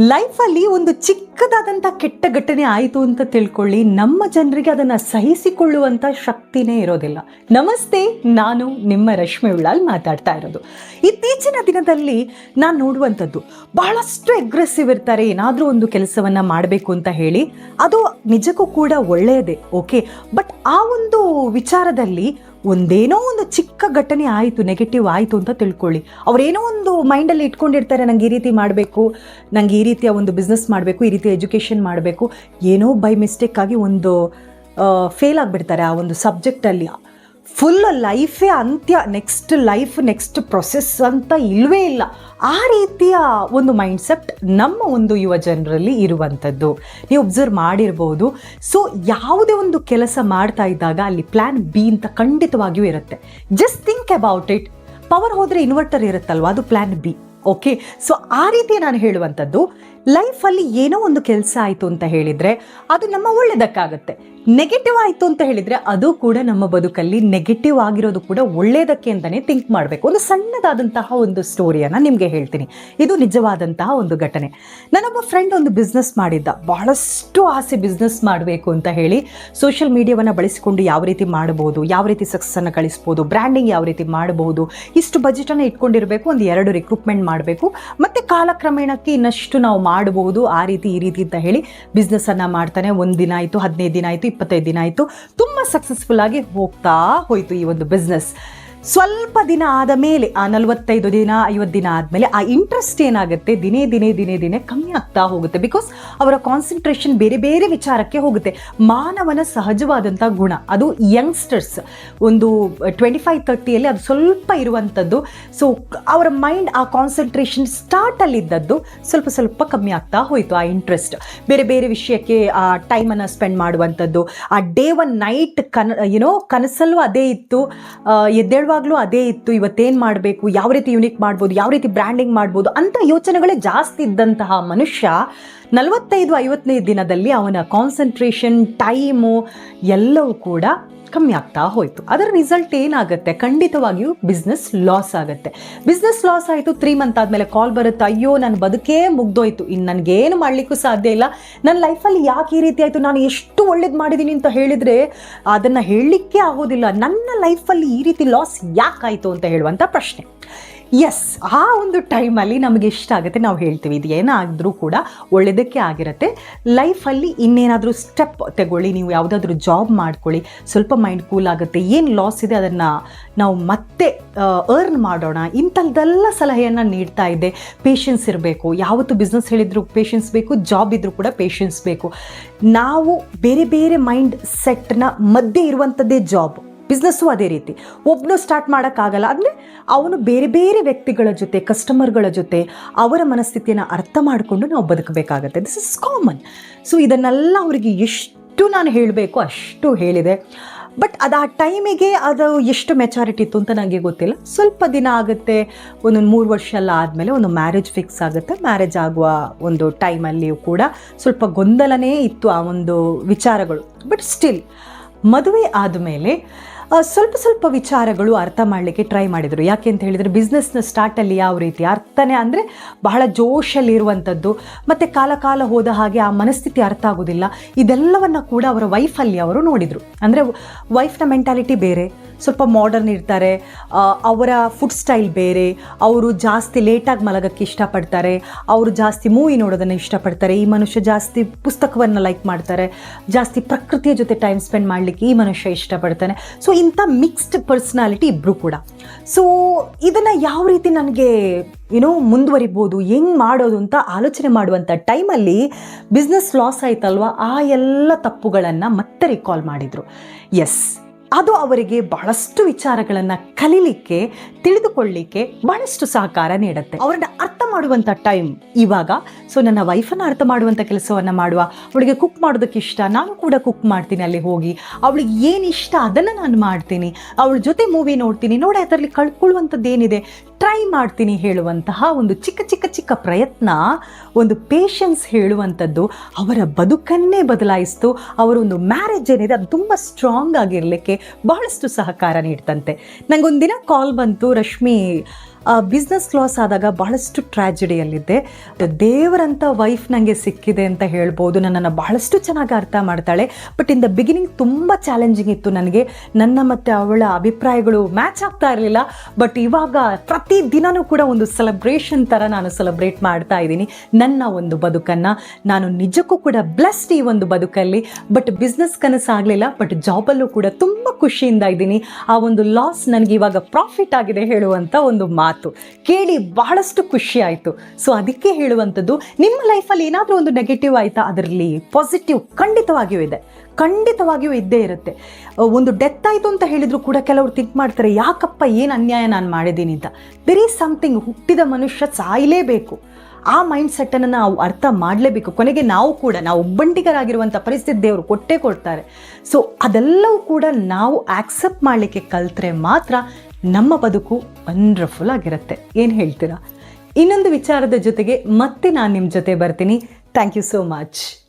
ಲೈಫಲ್ಲಿ ಒಂದು ಚಿಕ್ಕದಾದಂಥ ಕೆಟ್ಟ ಘಟನೆ ಆಯಿತು ಅಂತ ತಿಳ್ಕೊಳ್ಳಿ. ನಮ್ಮ ಜನರಿಗೆ ಅದನ್ನು ಸಹಿಸಿಕೊಳ್ಳುವಂಥ ಶಕ್ತಿನೇ ಇರೋದಿಲ್ಲ. ನಮಸ್ತೆ, ನಾನು ನಿಮ್ಮ ರಶ್ಮಿ ಉಳ್ಳಾಲ್ ಮಾತಾಡ್ತಾ ಇರೋದು. ಇತ್ತೀಚಿನ ದಿನದಲ್ಲಿ ನಾನು ನೋಡುವಂಥದ್ದು, ಬಹಳಷ್ಟು ಅಗ್ರೆಸಿವ್ ಇರ್ತಾರೆ, ಏನಾದರೂ ಒಂದು ಕೆಲಸವನ್ನು ಮಾಡಬೇಕು ಅಂತ ಹೇಳಿ. ಅದು ನಿಜಕ್ಕೂ ಕೂಡ ಒಳ್ಳೆಯದೇ ಓಕೆ ಬಟ್ ಆ ಒಂದು ವಿಚಾರದಲ್ಲಿ ಒಂದೇನೋ ಒಂದು ಚಿಕ್ಕ ಘಟನೆ ಆಯಿತು ನೆಗೆಟಿವ್ ಆಯಿತು ಅಂತ ತಿಳ್ಕೊಳ್ಳಿ. ಅವರೇನೋ ಒಂದು ಮೈಂಡಲ್ಲಿ ಇಟ್ಕೊಂಡಿರ್ತಾರೆ, ನಂಗೆ ಈ ರೀತಿ ಮಾಡಬೇಕು, ನಂಗೆ ಈ ರೀತಿಯ ಒಂದು ಬಿಸ್ನೆಸ್ ಮಾಡಬೇಕು, ಈ ರೀತಿ ಎಜುಕೇಷನ್ ಮಾಡಬೇಕು. ಏನೋ ಬೈ ಮಿಸ್ಟೇಕ್ ಆಗಿ ಒಂದು ಫೇಲ್ ಆಗಿಬಿಡ್ತಾರೆ ಆ ಒಂದು ಸಬ್ಜೆಕ್ಟಲ್ಲಿ ಫುಲ್ ಲೈಫೇ ಅಂತ್ಯ ನೆಕ್ಸ್ಟ್ ಲೈಫ್ ನೆಕ್ಸ್ಟ್ ಪ್ರೊಸೆಸ್ ಅಂತ ಇಲ್ಲವೇ ಇಲ್ಲ. ಆ ರೀತಿಯ ಒಂದು ಮೈಂಡ್ಸೆಟ್ ನಮ್ಮ ಒಂದು ಯುವ ಜನರಲ್ಲಿ ಇರುವಂಥದ್ದು. ನೀವು ಒಬ್ಸರ್ವ್ ಮಾಡಿರ್ಬೋದು. ಸೊ ಯಾವುದೇ ಒಂದು ಕೆಲಸ ಮಾಡ್ತಾ ಇದ್ದಾಗ ಅಲ್ಲಿ ಪ್ಲ್ಯಾನ್ ಬಿ ಅಂತ ಖಂಡಿತವಾಗಿಯೂ ಇರುತ್ತೆ. Just think about it power ಹೋದರೆ ಇನ್ವರ್ಟರ್ ಇರುತ್ತಲ್ವ? ಅದು ಪ್ಲ್ಯಾನ್ ಬಿ ಓಕೆ ಸೊ ಆ ರೀತಿ ನಾನು ಹೇಳುವಂಥದ್ದು. ಲೈಫಲ್ಲಿ ಏನೋ ಒಂದು ಕೆಲಸ ಆಯಿತು ಅಂತ ಹೇಳಿದರೆ ಅದು ನಮ್ಮ ಒಳ್ಳೆಯದಕ್ಕಾಗುತ್ತೆ ನೆಗೆಟಿವ್ ಆಯಿತು ಅಂತ ಹೇಳಿದರೆ ಅದು ಕೂಡ ನಮ್ಮ ಬದುಕಲ್ಲಿ ನೆಗೆಟಿವ್ ಆಗಿರೋದು ಕೂಡ ಒಳ್ಳೆಯದಕ್ಕೆ ಅಂತಲೇ ಥಿಂಕ್ ಮಾಡಬೇಕು. ಒಂದು ಸಣ್ಣದಾದಂತಹ ಒಂದು ಸ್ಟೋರಿಯನ್ನು ನಿಮಗೆ ಹೇಳ್ತೀನಿ. ಇದು ನಿಜವಾದಂತಹ ಒಂದು ಘಟನೆ. ನನ್ನೊಬ್ಬ ಫ್ರೆಂಡ್ ಒಂದು ಬಿಸ್ನೆಸ್ ಮಾಡಿದ್ದ. ಬಹಳಷ್ಟು ಆಸೆ ಬಿಸ್ನೆಸ್ ಮಾಡಬೇಕು ಅಂತ ಹೇಳಿ ಸೋಷಿಯಲ್ ಮೀಡಿಯಾವನ್ನು ಬಳಸಿಕೊಂಡು ಯಾವ ರೀತಿ ಮಾಡ್ಬೋದು, ಯಾವ ರೀತಿ ಸಕ್ಸನ್ನು ಗಳಿಸ್ಬೋದು ಬ್ರ್ಯಾಂಡಿಂಗ್ ಯಾವ ರೀತಿ ಮಾಡಬಹುದು ಇಷ್ಟು ಬಜೆಟನ್ನು ಇಟ್ಕೊಂಡಿರಬೇಕು, ಒಂದು ಎರಡು ರಿಕ್ರೂಟ್ಮೆಂಟ್ ಮಾಡಬೇಕು. ಮತ್ತು ಕಾಲಕ್ರಮೇಣಕ್ಕೆ ಇನ್ನಷ್ಟು ನಾವು ಮಾಡಬಹುದು ಆ ರೀತಿ, ಈ ರೀತಿ ಅಂತ ಹೇಳಿ ಬಿಸ್ನೆಸ್ಸನ್ನು ಮಾಡ್ತಾನೆ. ಒಂದು ದಿನ ಆಯಿತು, ಹದಿನೈದು ದಿನ ಆಯಿತು, ಇಪ್ಪತ್ತೈದು ದಿನ ಆಯಿತು. ತುಂಬ ಸಕ್ಸಸ್ಫುಲ್ ಆಗಿ ಹೋಗ್ತಾ ಹೋಯಿತು ಈ ಒಂದು ಬಿಸ್ನೆಸ್ ಸ್ವಲ್ಪ ದಿನ ಆದ ಮೇಲೆ ಆ ನಲವತ್ತೈದು ದಿನ ಐವತ್ತು ದಿನ ಆದಮೇಲೆ ಆ ಇಂಟ್ರೆಸ್ಟ್ ಏನಾಗುತ್ತೆ? ದಿನೇ ದಿನೇ ದಿನೇ ದಿನೇ ಕಮ್ಮಿ ಆಗ್ತಾ ಹೋಗುತ್ತೆ. ಬಿಕಾಸ್ ಅವರ ಕಾನ್ಸಂಟ್ರೇಷನ್ ಬೇರೆ ಬೇರೆ ವಿಚಾರಕ್ಕೆ ಹೋಗುತ್ತೆ. ಮಾನವನ ಸಹಜವಾದಂಥ ಗುಣ ಅದು ಯಂಗ್ಸ್ಟರ್ಸ್ ಒಂದು ಟ್ವೆಂಟಿ ಫೈವ್ ತರ್ಟಿಯಲ್ಲಿ ಅದು ಸ್ವಲ್ಪ ಇರುವಂಥದ್ದು. ಸೊ ಅವರ ಮೈಂಡ್ ಆ ಕಾನ್ಸಂಟ್ರೇಷನ್ ಸ್ಟಾರ್ಟಲ್ಲಿದ್ದದ್ದು ಸ್ವಲ್ಪ ಸ್ವಲ್ಪ ಕಮ್ಮಿ ಆಗ್ತಾ ಹೋಯಿತು ಆ ಇಂಟ್ರೆಸ್ಟ್ ಬೇರೆ ಬೇರೆ ವಿಷಯಕ್ಕೆ ಆ ಟೈಮನ್ನು ಸ್ಪೆಂಡ್ ಮಾಡುವಂಥದ್ದು. ಆ ಡೇ ಒನ್ ನೈಟ್ ಕನ್ ಏನೋ ಕನಸಲ್ಲೂ ಅದೇ ಇತ್ತು. ಆ, ಎದ್ದೇಳುವಾಗಲೂ ಅದೇ ಇತ್ತು. ಇವತ್ತೇನು ಮಾಡಬೇಕು? ಯಾವ ರೀತಿ ಯುನಿಕ್ ಮಾಡ್ಬೋದು? ಯಾವ ರೀತಿ ಬ್ರ್ಯಾಂಡಿಂಗ್ ಮಾಡ್ಬೋದು? ಅಂತ ಯೋಚನೆಗಳೇ ಜಾಸ್ತಿ ಇದ್ದಂತಹ ಮನುಷ್ಯ ನಲವತ್ತೈದು ಐವತ್ತನೇ ದಿನದಲ್ಲಿ ಅವನ ಕಾನ್ಸಂಟ್ರೇಷನ್ ಟೈಮು ಎಲ್ಲವೂ ಕೂಡ ಕಮ್ಮಿ ಆಗ್ತಾ ಹೋಯಿತು. ಅದರ ರಿಸಲ್ಟ್ ಏನಾಗುತ್ತೆ? ಖಂಡಿತವಾಗಿಯೂ ಬಿಸ್ನೆಸ್ ಲಾಸ್ ಆಗುತ್ತೆ. ಬಿಸ್ನೆಸ್ ಲಾಸ್ ಆಯಿತು ತ್ರೀ ಮಂತ್ ಆದಮೇಲೆ ಕಾಲ್ ಬರುತ್ತೆ. ಅಯ್ಯೋ ನನ್ನ ಬದುಕೇ ಮುಗ್ದೋಯ್ತು. ಇನ್ನು ನನಗೇನು ಮಾಡಲಿಕ್ಕೂ ಸಾಧ್ಯ ಇಲ್ಲ. ನನ್ನ ಲೈಫಲ್ಲಿ ಯಾಕೆ ಈ ರೀತಿ ಆಯಿತು? ನಾನು ಎಷ್ಟು ಒಳ್ಳೇದು ಮಾಡಿದ್ದೀನಿ ಅಂತ ಹೇಳಿದರೆ ಅದನ್ನು ಹೇಳಲಿಕ್ಕೆ ಆಗೋದಿಲ್ಲ. ನನ್ನ ಲೈಫಲ್ಲಿ ಈ ರೀತಿ ಲಾಸ್ ಯಾಕಾಯಿತು ಅಂತ ಹೇಳುವಂಥ ಪ್ರಶ್ನೆ. ಎಸ್ ಆ ಒಂದು ಟೈಮಲ್ಲಿ ನಮಗೆ ಇಷ್ಟ ಆಗುತ್ತೆ, ನಾವು ಹೇಳ್ತೀವಿ. ಇದು ಏನಾದರೂ ಕೂಡ ಒಳ್ಳೆಯದಕ್ಕೆ ಆಗಿರುತ್ತೆ. ಲೈಫಲ್ಲಿ ಇನ್ನೇನಾದರೂ ಸ್ಟೆಪ್ ತಗೊಳ್ಳಿ, ನೀವು ಯಾವುದಾದ್ರೂ ಜಾಬ್ ಮಾಡ್ಕೊಳ್ಳಿ, ಸ್ವಲ್ಪ ಮೈಂಡ್ ಕೂಲ್ ಆಗುತ್ತೆ. ಏನು ಲಾಸ್ ಇದೆ ಅದನ್ನು ನಾವು ಮತ್ತೆ ಅರ್ನ್ ಮಾಡೋಣ. ಇಂಥದ್ದೆಲ್ಲ ಸಲಹೆಯನ್ನು ನೀಡ್ತಾ ಇದ್ದೆ ಪೇಷನ್ಸ್ ಇರಬೇಕು. ಯಾವತ್ತು ಬಿಸ್ನೆಸ್ ಹೇಳಿದ್ರು ಪೇಷನ್ಸ್ ಬೇಕು ಜಾಬ್ ಇದ್ದರೂ ಕೂಡ ಪೇಷನ್ಸ್ ಬೇಕು. ನಾವು ಬೇರೆ ಬೇರೆ ಮೈಂಡ್ ಸೆಟ್ನ ಮಧ್ಯೆ ಇರುವಂಥದ್ದೇ ಜಾಬ್ ಬಿಸ್ನೆಸ್ಸು ಅದೇ ರೀತಿ. ಒಬ್ಬನು ಸ್ಟಾರ್ಟ್ ಮಾಡೋಕ್ಕಾಗಲ್ಲ, ಅಂದರೆ ಅವನು ಬೇರೆ ಬೇರೆ ವ್ಯಕ್ತಿಗಳ ಜೊತೆ ಕಸ್ಟಮರ್ಗಳ ಜೊತೆ ಅವರ ಮನಸ್ಥಿತಿಯನ್ನು ಅರ್ಥ ಮಾಡಿಕೊಂಡು ನಾವು ಬದುಕಬೇಕಾಗತ್ತೆ. ದಿಸ್ ಇಸ್ ಕಾಮನ್ ಸೊ ಇದನ್ನೆಲ್ಲ ಅವರಿಗೆ ಎಷ್ಟು ನಾನು ಹೇಳಬೇಕು ಅಷ್ಟು ಹೇಳಿದೆ. ಬಟ್ ಅದು ಆ ಟೈಮಿಗೆ ಅದು ಎಷ್ಟು ಮೆಚಾರಿಟಿ ಇತ್ತು ಅಂತ ನನಗೆ ಗೊತ್ತಿಲ್ಲ. ಸ್ವಲ್ಪ ದಿನ ಆಗುತ್ತೆ ಒಂದೊಂದು ಮೂರು ವರ್ಷ ಎಲ್ಲ ಆದಮೇಲೆ ಒಂದು ಮ್ಯಾರೇಜ್ ಫಿಕ್ಸ್ ಆಗುತ್ತೆ. ಮ್ಯಾರೇಜ್ ಆಗುವ ಒಂದು ಟೈಮಲ್ಲಿಯೂ ಕೂಡ ಸ್ವಲ್ಪ ಗೊಂದಲನೇ ಇತ್ತು ಆ ಒಂದು ವಿಚಾರಗಳು. ಬಟ್ ಸ್ಟಿಲ್ ಮದುವೆ ಆದಮೇಲೆ ಸ್ವಲ್ಪ ಸ್ವಲ್ಪ ವಿಚಾರಗಳು ಅರ್ಥ ಮಾಡಲಿಕ್ಕೆ ಟ್ರೈ ಮಾಡಿದರು. ಯಾಕೆ ಅಂತ ಹೇಳಿದರೆ ಬಿಸ್ನೆಸ್ನ ಸ್ಟಾರ್ಟಲ್ಲಿ ಯಾವ ರೀತಿ? ಅರ್ಥನೇ ಅಂದರೆ ಬಹಳ ಜೋಶಲ್ಲಿರುವಂಥದ್ದು ಮತ್ತು ಕಾಲ ಕಾಲ ಹೋದ ಹಾಗೆ ಆ ಮನಸ್ಥಿತಿ ಅರ್ಥ ಆಗೋದಿಲ್ಲ. ಇದೆಲ್ಲವನ್ನು ಕೂಡ ಅವರ ವೈಫಲ್ಲಿ ಅವರು ನೋಡಿದರು. ಅಂದರೆ ವೈಫ್ನ ಮೆಂಟಾಲಿಟಿ ಬೇರೆ. ಸ್ವಲ್ಪ ಮಾಡರ್ನ್ ಇರ್ತಾರೆ. ಅವರ ಫುಡ್ ಸ್ಟೈಲ್ ಬೇರೆ. ಅವರು ಜಾಸ್ತಿ ಲೇಟಾಗಿ ಮಲಗಕ್ಕೆ ಇಷ್ಟಪಡ್ತಾರೆ. ಅವರು ಜಾಸ್ತಿ ಮೂವಿ ನೋಡೋದನ್ನು ಇಷ್ಟಪಡ್ತಾರೆ. ಈ ಮನುಷ್ಯ ಜಾಸ್ತಿ ಪುಸ್ತಕವನ್ನು ಲೈಕ್ ಮಾಡ್ತಾರೆ. ಜಾಸ್ತಿ ಪ್ರಕೃತಿಯ ಜೊತೆ ಟೈಮ್ ಸ್ಪೆಂಡ್ ಮಾಡಲಿಕ್ಕೆ ಈ ಮನುಷ್ಯ ಇಷ್ಟಪಡ್ತಾನೆ. ಸೊ ಇಂಥ ಮಿಕ್ಸ್ಡ್ ಪರ್ಸ್ನಾಲಿಟಿ ಇಬ್ಬರು ಕೂಡ. ಸೊ ಇದನ್ನು ಯಾವ ರೀತಿ ನನಗೆ ಏನೋ ಮುಂದುವರಿಬೋದು, ಹೆಂಗೆ ಮಾಡೋದು ಅಂತ ಆಲೋಚನೆ ಮಾಡುವಂಥ ಟೈಮಲ್ಲಿ ಬಿಸ್ನೆಸ್ ಲಾಸ್ ಆಯ್ತಲ್ವ? ಆ ಎಲ್ಲ ತಪ್ಪುಗಳನ್ನು ಮತ್ತೆ ರಿಕಾಲ್ ಮಾಡಿದರು. ಎಸ್ ಅದು ಅವರಿಗೆ ಬಹಳಷ್ಟು ವಿಚಾರಗಳನ್ನು ಕಲೀಲಿಕ್ಕೆ ತಿಳಿದುಕೊಳ್ಳಲಿಕ್ಕೆ ಬಹಳಷ್ಟು ಸಹಕಾರ ನೀಡುತ್ತೆ. ಅವರನ್ನ ಅರ್ಥ ಮಾಡುವಂಥ ಟೈಮ್ ಇವಾಗ. ಸೊ ನನ್ನ ವೈಫನ್ನು ಅರ್ಥ ಮಾಡುವಂಥ ಕೆಲಸವನ್ನು ಮಾಡುವ. ಅವಳಿಗೆ ಕುಕ್ ಮಾಡೋದಕ್ಕೆ ಇಷ್ಟ. ನಾನು ಕೂಡ ಕುಕ್ ಮಾಡ್ತೀನಿ ಅಲ್ಲಿ ಹೋಗಿ. ಅವಳಿಗೆ ಏನು ಇಷ್ಟ ಅದನ್ನು ನಾನು ಮಾಡ್ತೀನಿ. ಅವಳ ಜೊತೆ ಮೂವಿ ನೋಡ್ತೀನಿ. ನೋಡಿ, ಅದರಲ್ಲಿ ಕಳ್ಕೊಳ್ಳುವಂಥದ್ದು ಏನಿದೆ? ಟ್ರೈ ಮಾಡ್ತೀನಿ ಹೇಳುವಂತಹ ಒಂದು ಚಿಕ್ಕ ಚಿಕ್ಕ ಚಿಕ್ಕ ಪ್ರಯತ್ನ, ಒಂದು ಪೇಷನ್ಸ್ ಹೇಳುವಂಥದ್ದು ಅವರ ಬದುಕನ್ನೇ ಬದಲಾಯಿಸ್ತು. ಅವರ ಒಂದು ಮ್ಯಾರೇಜ್ ಏನಿದೆ, ಅದು ತುಂಬ ಸ್ಟ್ರಾಂಗ್ ಆಗಿರಲಿಕ್ಕೆ ಬಹಳಷ್ಟು ಸಹಕಾರ ನೀಡ್ತಂತೆ. ನನಗೊಂದಿನ ಕಾಲ್ ಬಂತು ರಶ್ಮಿ ಬಿಸ್ನೆಸ್ ಲಾಸ್ ಆದಾಗ ಬಹಳಷ್ಟು ಟ್ರ್ಯಾಜಿಡಿಯಲ್ಲಿದ್ದೆ ದೇವರಂಥ ವೈಫ್ ನನಗೆ ಸಿಕ್ಕಿದೆ ಅಂತ ಹೇಳ್ಬೋದು. ನನ್ನನ್ನು ಬಹಳಷ್ಟು ಚೆನ್ನಾಗಿ ಅರ್ಥ ಮಾಡ್ತಾಳೆ. ಬಟ್ ಇನ್ ದ ಬಿಗಿನಿಂಗ್ ತುಂಬ ಚಾಲೆಂಜಿಂಗ್ ಇತ್ತು ನನಗೆ. ನನ್ನ ಮತ್ತು ಅವಳ ಅಭಿಪ್ರಾಯಗಳು ಮ್ಯಾಚ್ ಆಗ್ತಾ ಇರಲಿಲ್ಲ. ಬಟ್ ಇವಾಗ ಪ್ರತಿ ದಿನನೂ ಕೂಡ ಒಂದು ಸೆಲೆಬ್ರೇಷನ್ ಥರ ನಾನು ಸೆಲೆಬ್ರೇಟ್ ಮಾಡ್ತಾ ಇದ್ದೀನಿ. ನನ್ನ ಒಂದು ಬದುಕನ್ನು. ನಾನು ನಿಜಕ್ಕೂ ಕೂಡ ಬ್ಲೆಸ್ಡ್ ಈ ಒಂದು ಬದುಕಲ್ಲಿ. ಬಟ್ ಬಿಸ್ನೆಸ್ ಕನಸಾಗಲಿಲ್ಲ ಬಟ್ ಜಾಬಲ್ಲೂ ಕೂಡ ತುಂಬ ಖುಷಿಯಿಂದ ಇದ್ದೀನಿ. ಆ ಒಂದು ಲಾಸ್ ನನಗೆ ಇವಾಗ ಪ್ರಾಫಿಟ್ ಆಗಿದೆ ಹೇಳುವಂಥ ಒಂದು ಮಾತು. ಕೇಳಿ ಬಹಳಷ್ಟು ಖುಷಿ ಆಯಿತು. ಸೊ ಅದಕ್ಕೆ ಹೇಳುವಂಥದ್ದು, ನಿಮ್ಮ ಲೈಫಲ್ಲಿ ಏನಾದರೂ ಒಂದು ನೆಗೆಟಿವ್ ಆಯಿತಾ? ಅದರಲ್ಲಿ ಪಾಸಿಟಿವ್ ಖಂಡಿತವಾಗಿಯೂ ಇದೆ. ಖಂಡಿತವಾಗಿಯೂ ಇದ್ದೇ ಇರುತ್ತೆ. ಒಂದು ಡೆತ್ ಆಯಿತು ಅಂತ ಹೇಳಿದ್ರು ಕೂಡ ಕೆಲವರು ಥಿಂಕ್ ಮಾಡ್ತಾರೆ, ಯಾಕಪ್ಪ ಏನು ಅನ್ಯಾಯ ನಾನು ಮಾಡಿದ್ದೀನಿ ಅಂತ. ದೇರ್ ಈಸ್ ಸಮಥಿಂಗ್ ಹುಟ್ಟಿದ ಮನುಷ್ಯ ಸಾಯಲೇಬೇಕು. ಆ ಮೈಂಡ್ ಸೆಟ್ಟನ್ನು ನಾವು ಅರ್ಥ ಮಾಡಲೇಬೇಕು. ಕೊನೆಗೆ ನಾವು ಕೂಡ, ನಾವು ಒಬ್ಬಂಟಿಗರಾಗಿರುವಂಥ ಪರಿಸ್ಥಿತಿ ದೇವರು ಕೊಟ್ಟೇ ಕೊಡ್ತಾರೆ. ಸೊ ಅದೆಲ್ಲವೂ ಕೂಡ ನಾವು ಆಕ್ಸೆಪ್ಟ್ ಮಾಡಲಿಕ್ಕೆ ಕಲ್ತ್ರೆ ಮಾತ್ರ ನಮ್ಮ ಬದುಕು ವಂಡರ್ಫುಲ್ ಆಗಿರುತ್ತೆ. ಏನು ಹೇಳ್ತೀರಾ? ಇನ್ನೊಂದು ವಿಚಾರದ ಜೊತೆಗೆ ಮತ್ತೆ ನಾನು ನಿಮ್ಮ ಜೊತೆ ಬರ್ತೀನಿ. Thank you so much